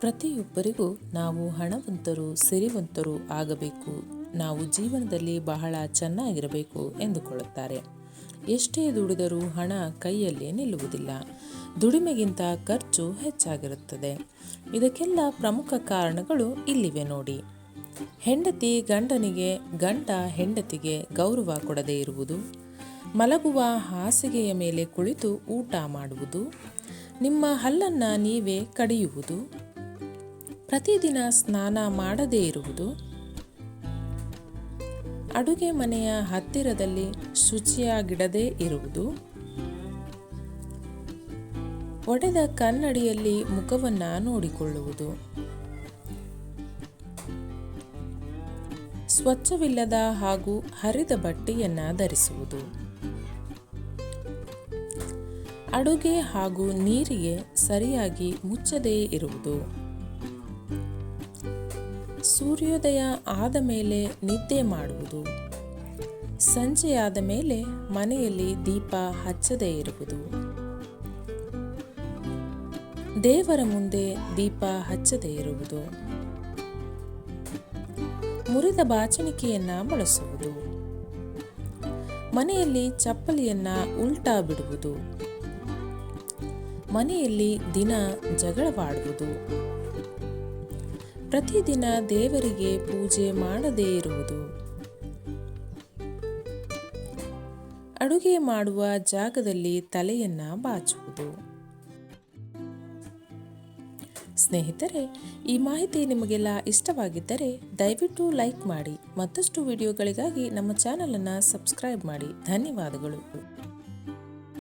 ಪ್ರತಿಯೊಬ್ಬರಿಗೂ ನಾವು ಹಣವಂತರು, ಸಿರಿವಂತರು ಆಗಬೇಕು. ನಾವು ಜೀವನದಲ್ಲಿ ಬಹಳ ಚೆನ್ನಾಗಿರಬೇಕು ಎಂದುಕೊಳ್ಳುತ್ತಾರೆ. ಎಷ್ಟೇ ದುಡಿದರೂ ಹಣ ಕೈಯಲ್ಲಿ ನಿಲ್ಲುವುದಿಲ್ಲ. ದುಡಿಮೆಗಿಂತ ಖರ್ಚು ಹೆಚ್ಚಾಗಿರುತ್ತದೆ. ಇದಕ್ಕೆಲ್ಲ ಪ್ರಮುಖ ಕಾರಣಗಳು ಇಲ್ಲಿವೆ ನೋಡಿ. ಹೆಂಡತಿ ಗಂಡನಿಗೆ, ಗಂಡ ಹೆಂಡತಿಗೆ ಗೌರವ ಕೊಡದೇ ಇರುವುದು? ಮಲಗುವ ಹಾಸಿಗೆಯ ಮೇಲೆ ಕುಳಿತು ಊಟ ಮಾಡುವುದು? ನಿಮ್ಮ ಹಲ್ಲನ್ನು ನೀವೇ ಕಡಿಯುವುದು? ಪ್ರತಿದಿನ ಸ್ನಾನ ಮಾಡದೇ ಇರುವುದು. ಅಡುಗೆ ಮನೆಯ ಹತ್ತಿರದಲ್ಲಿ ಶುಚಿಯಾಗಿಡದೇ ಇರುವುದು. ಒಡೆದ ಕನ್ನಡಿಯಲ್ಲಿ ಮುಖವನ್ನ ನೋಡಿಕೊಳ್ಳುವುದು. ಸ್ವಚ್ಛವಿಲ್ಲದ ಹಾಗೂ ಹರಿದ ಬಟ್ಟೆಯನ್ನ ಧರಿಸುವುದು. ಅಡುಗೆ ಹಾಗೂ ನೀರಿಗೆ ಸರಿಯಾಗಿ ಮುಚ್ಚದೇ ಇರುವುದು. ಸೂರ್ಯೋದಯ ಆದ ಮೇಲೆ ನಿದ್ದೆ ಮಾಡುವುದು. ಸಂಜೆಯಾದ ಮೇಲೆ ಮನೆಯಲ್ಲಿ ದೀಪ ಹಚ್ಚದೇ ಇರುವುದು. ದೇವರ ಮುಂದೆ ದೀಪ ಹಚ್ಚದೇ ಇರುವುದು. ಮುರಿದ ಬಾಚಣಿಕೆಯನ್ನ ಬಳಸುವುದು. ಮನೆಯಲ್ಲಿ ಚಪ್ಪಲಿಯನ್ನ ಉಲ್ಟಾ ಬಿಡುವುದು. ಮನೆಯಲ್ಲಿ ದಿನ ಜಗಳವಾಡುವುದು. ಪ್ರತಿದಿನ ದೇವರಿಗೆ ಪೂಜೆ ಮಾಡದೇ ಇರುವುದು. ಅಡುಗೆ ಮಾಡುವ ಜಾಗದಲ್ಲಿ ತಲೆಯನ್ನ ಬಾಚುವುದು. ಸ್ನೇಹಿತರೆ, ಈ ಮಾಹಿತಿ ನಿಮಗೆಲ್ಲ ಇಷ್ಟವಾಗಿದ್ದರೆ ದಯವಿಟ್ಟು ಲೈಕ್ ಮಾಡಿ, ಮತ್ತಷ್ಟು ವಿಡಿಯೋಗಳಿಗಾಗಿ ನಮ್ಮ ಚಾನಲನ್ನು ಸಬ್ಸ್ಕ್ರೈಬ್ ಮಾಡಿ. ಧನ್ಯವಾದಗಳು.